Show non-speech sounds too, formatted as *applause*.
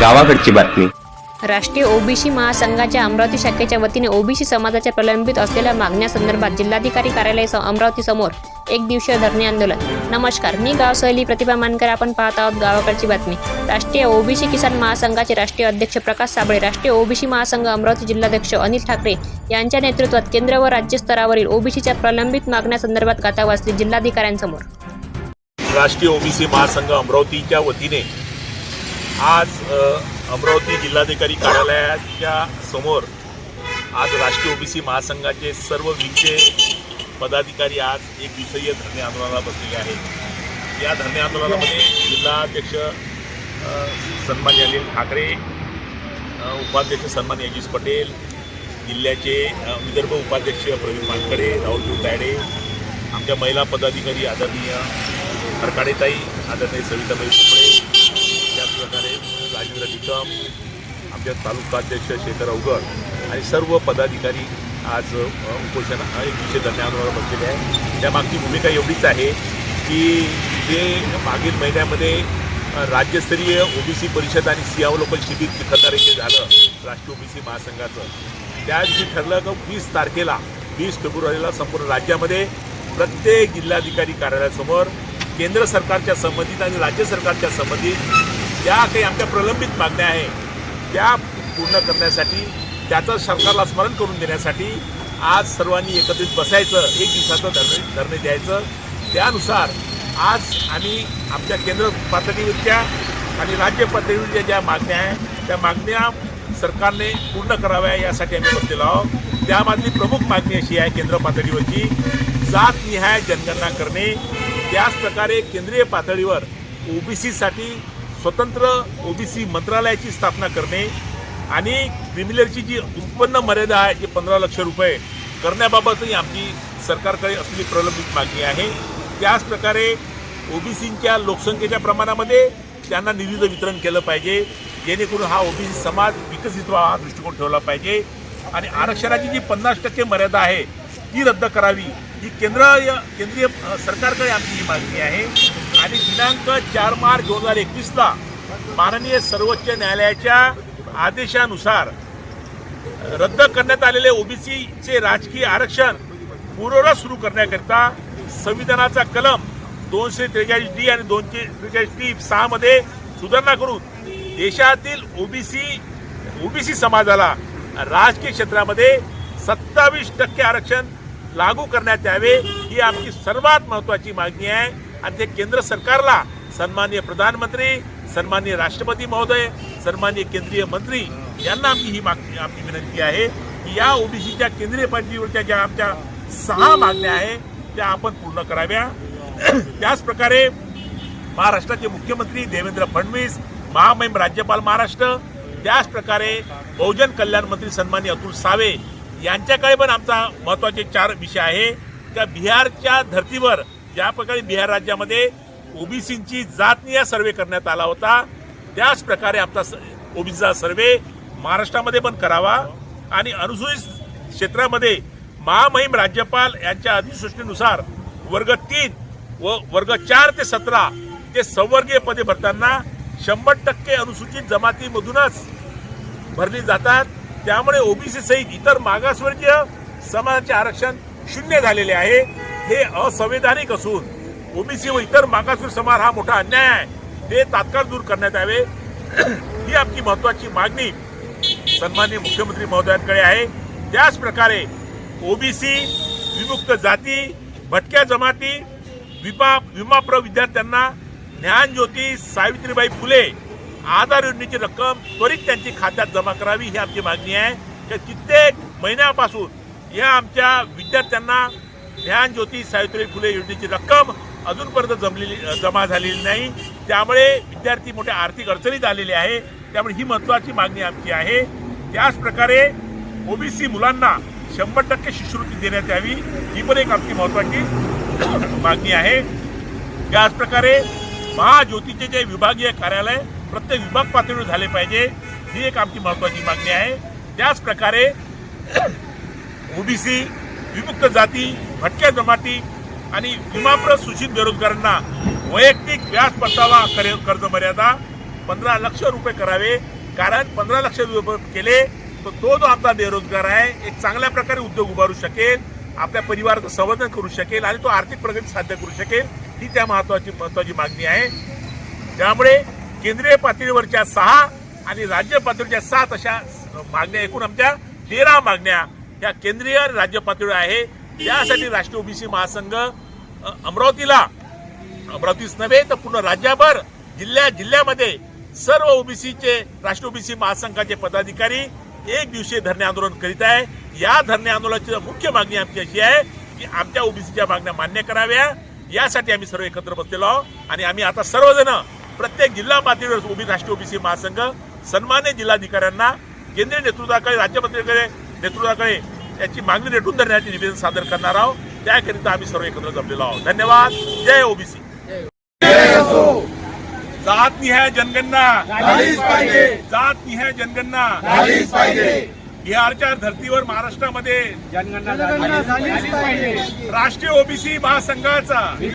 गावाकडची बातमी. राष्ट्रीय ओबीसी महासंघाच्या अमरावती शाखेच्या वतीने ओबीसी समाजाच्या प्रलंबित असलेल्या मागण्यासंदर्भात जिल्हाधिकारी कार्यालय स- अमरावती समोर एक दिवसीय धरणे आंदोलन. नमस्कार मी गाव सहली प्रतिभा मानकर. आपण पाहत आहोत गावाकडची बातमी. राष्ट्रीय ओबीसी किसान महासंघाचे राष्ट्रीय अध्यक्ष प्रकाश साबळे राष्ट्रीय ओबीसी महासंघ अमरावती जिल्हाध्यक्ष अनिल ठाकरे यांच्या नेतृत्वात केंद्र व राज्य स्तरावरील ओबीसीच्या प्रलंबित मागण्यासंदर्भात गाथा वाचली जिल्हाधिकाऱ्यांसमोर. राष्ट्रीय ओबीसी महासंघ अमरावतीच्या वतीने आज अमरावती जिल्हाधिकारी कार्यालयाच्या समोर आज राष्ट्रीय ओबीसी महासंघाचे सर्व विखे पदाधिकारी आज एक दिवसीय धरणे आंदोलनाला बसलेले आहेत. या धरणे आंदोलनामध्ये जिल्हाध्यक्ष सन्मान सन्मान्य अनिल ठाकरे उपाध्यक्ष सन्मान यजीस पटेल जिल्ह्याचे विदर्भ उपाध्यक्ष प्रवीण मानकडे राहुल तायडे आमच्या महिला पदाधिकारी आदरणीय हरकाडेताई आदरणीय सविताबाई राजेंद्र निकम आमच्या तालुकाध्यक्ष शेखर अवघड आणि सर्व पदाधिकारी आज उपोषण एक विषय धरण्यावर बसलेले आहे त्यामागची भूमिका एवढीच आहे की जे मागील महिन्यामध्ये अ, राज्यस्तरीय ओबीसी परिषद आणि सियावलोकन शिबिर चिखलदरा येथे झालं राष्ट्रीय ओबीसी महासंघाचं. त्या दिवशी ठरलं की वीस तारखेला वीस फेब्रुवारीला संपूर्ण राज्यामध्ये प्रत्येक जिल्हाधिकारी कार्यालयासमोर केंद्र सरकारच्या संबंधित आणि राज्य सरकारच्या संबंधित ज्या काही आमच्या प्रलंबित मागण्या आहे त्या पूर्ण करण्यासाठी त्याचं सरकारला स्मरण करून देण्यासाठी आज सर्वांनी एकत्रित बसायचं एक दिवसाचं धरणे धरणे द्यायचं. त्यानुसार आज आम्ही आमच्या केंद्र पातळीवरच्या आणि राज्य पातळीवरच्या ज्या मागण्या आहेत त्या मागण्या सरकारने पूर्ण कराव्या यासाठी आम्ही बसलेलो आहोत. त्यामधली प्रमुख मागणी अशी आहे केंद्र पातळीवरची जातनिहाय जनगणना करणे. त्याच प्रकारे केंद्रीय पातळीवर ओबीसीसाठी स्वतंत्र ओबीसी मंत्रालयाची स्थापना करणे आणि क्रिमिनलची जी उत्पन्न मर्यादा आहे जी पंधरा लक्ष रुपये करण्याबाबतही आमची सरकारकडे असलेली प्रलंबित मागणी आहे. त्याच प्रकारे ओबीसींच्या लोकसंख्येच्या प्रमाणामध्ये त्यांना निधीचं वितरण केलं पाहिजे. जेणेकरून हा ओबीसी समाज विकसित व्हावा हा दृष्टिकोन ठेवला पाहिजे. आणि आरक्षणाची जी पन्नास टक्के मर्यादा आहे ती रद्द करावी ही केंद्र केंद्रीय सरकारकडे आमची ही मागणी आहे. आणि दिनांक चार मार्च दोन हजार एकवीसला माननीय सर्वोच्च न्यायालयाच्या आदेशानुसार रद्द करण्यात आलेले ओबीसीचे राजकीय आरक्षण पूर्ववत सुरू करण्याकरिता संविधानाचा कलम दोनशे त्रेचाळीस डी आणि दोनशे त्रेचाळीस डी सहामध्ये सुधारणा करून देशातील ओबीसी ओबीसी समाजाला राजकीय क्षेत्रामध्ये सत्तावीस टक्के आरक्षण लागू करण्यात यावे ही आमची सर्वात महत्वाची मागणी आहे. आणि ते केंद्र सरकारला सन्माननीय प्रधानमंत्री सन्माननीय राष्ट्रपती महोदय सन्माननीय केंद्रीय मंत्री यांना आमची ही मागणी आमची विनंती आहे की या ओबीसीच्या केंद्रीय पातळीवरच्या ज्या आमच्या सहा मागण्या आहेत त्या आपण पूर्ण कराव्या. त्याच प्रकारे महाराष्ट्राचे मुख्यमंत्री देवेंद्र फडणवीस महामहिम राज्यपाल महाराष्ट्र त्याच प्रकारे बहुजन कल्याण मंत्री सन्मान्य अतुल सावे यांच्याकडे पण आमचा महत्त्वाचे चार विषय आहे. त्या बिहारच्या धर्तीवर ज्या प्रकारे बिहार राज्यामध्ये ओबीसींची जातनीय सर्वे करण्यात आला होता त्याच प्रकारे आपला ओबीसीचा सर्वे महाराष्ट्रामध्ये पण करावा आणि अनुसूचित क्षेत्रामध्ये महामहिम राज्यपाल यांच्या अधिसूचनेनुसार वर्ग तीन व वर्ग चार ते सतरा ते संवर्गीय पदे भरताना शंभर टक्के अनुसूचित जमातीमधूनच भरली जातात. त्यामुळे ओबीसी सहित इतर मागासवर्गीय समाजाचे आरक्षण शून्य झालेले आहे. हे असंवैधानिक असून ओबीसी व इतर मागासवर्गीय समाज हा मोठा अन्याय आहे. ते तात्काळ दूर करण्यात यावे. *clears throat* ही आमची महत्वाची मागणी सन्माननीय मुख्यमंत्री महोदयांकडे आहे. त्याच प्रकारे ओबीसी विमुक्त जाती भटक्या जमाती विमा विमाप्र विद्यार्थ्यांना ज्ञानज्योती सावित्रीबाई फुले आधार योजनेची रक्कम त्वरित त्यांची खात्यात जमा करावी ही आमची मागणी आहे. तर कित्येक महिन्यापासून या आमच्या विद्यार्थ्यांना ज्ञानज्योती सावित्री फुले योजनेची रक्कम अजूनपर्यंत जमलेली जमा झालेली नाही. त्यामुळे विद्यार्थी मोठ्या आर्थिक अडचणीत आलेले आहे. त्यामुळे ही महत्त्वाची मागणी आमची आहे. त्याच प्रकारे ओबीसी मुलांना शंभर टक्के शिष्यवृत्ती देण्यात यावी ही पण एक आमची महत्त्वाची *coughs* मागणी आहे. त्याच प्रकारे महाज्योतीचे जे विभागीय कार्यालय प्रत्येक विभाग पातळीवर झाले पाहिजे ही एक आमची महत्त्वाची मागणी आहे. त्याच प्रकारे *coughs* ओबीसी विमुक्त जाती भटक्या जमाती आणि विमाप्र सूचित बेरोजगारांना वैयक्तिक व्याज परतावा कर्ज मर्यादा पंधरा लक्ष रुपये करावे. कारण पंधरा लक्ष रुपये केले तर तो जो आपला बेरोजगार आहे एक चांगल्या प्रकारे उद्योग उभारू शकेल आपल्या परिवाराचं संवर्धन करू शकेल आणि तो आर्थिक प्रगती साध्य करू शकेल ही त्या महत्वाची महत्वाची मागणी आहे. त्यामुळे केंद्रीय पातळीवरच्या सहा आणि राज्य पातळीवरच्या सात अशा मागण्या एकूण आमच्या तेरा मागण्या या केंद्रीय राज्य पातळीवर आहे. यासाठी राष्ट्रीय ओबीसी महासंघ अमरावतीला अमरावतीच नव्हे तर पूर्ण राज्यभर जिल्ह्या जिल्ह्यामध्ये सर्व ओबीसीचे राष्ट्रीय ओबीसी महासंघाचे पदाधिकारी एक दिवसीय धरणे आंदोलन करीत आहे. या धरणे आंदोलनाची मुख्य मागणी आमची अशी आहे की आमच्या ओबीसीच्या मागण्या मान्य कराव्या. यासाठी आम्ही सर्व एकत्र बसलेलो आहोत. आणि आम्ही आता सर्वजण प्रत्येक जिल्हा पातळीवर ओबी राष्ट्रीय ओबीसी महासंघ सन्मान्य जिल्हाधिकाऱ्यांना केंद्रीय नेतृत्वाकडे राज्य नेतृत्वाकडे याची मागणी रेटून धरण्याचे निवेदन सादर करणार आहोत. त्याकरिता आम्ही सर्व एकत्र जमलेलो आहोत. धन्यवाद. जय ओबीसी. जात निहाय जनगणना. जात निहाय जनगणना. बिहारच्या धर्तीवर महाराष्ट्रामध्ये जनगणना राष्ट्रीय ओबीसी महासंघाचा.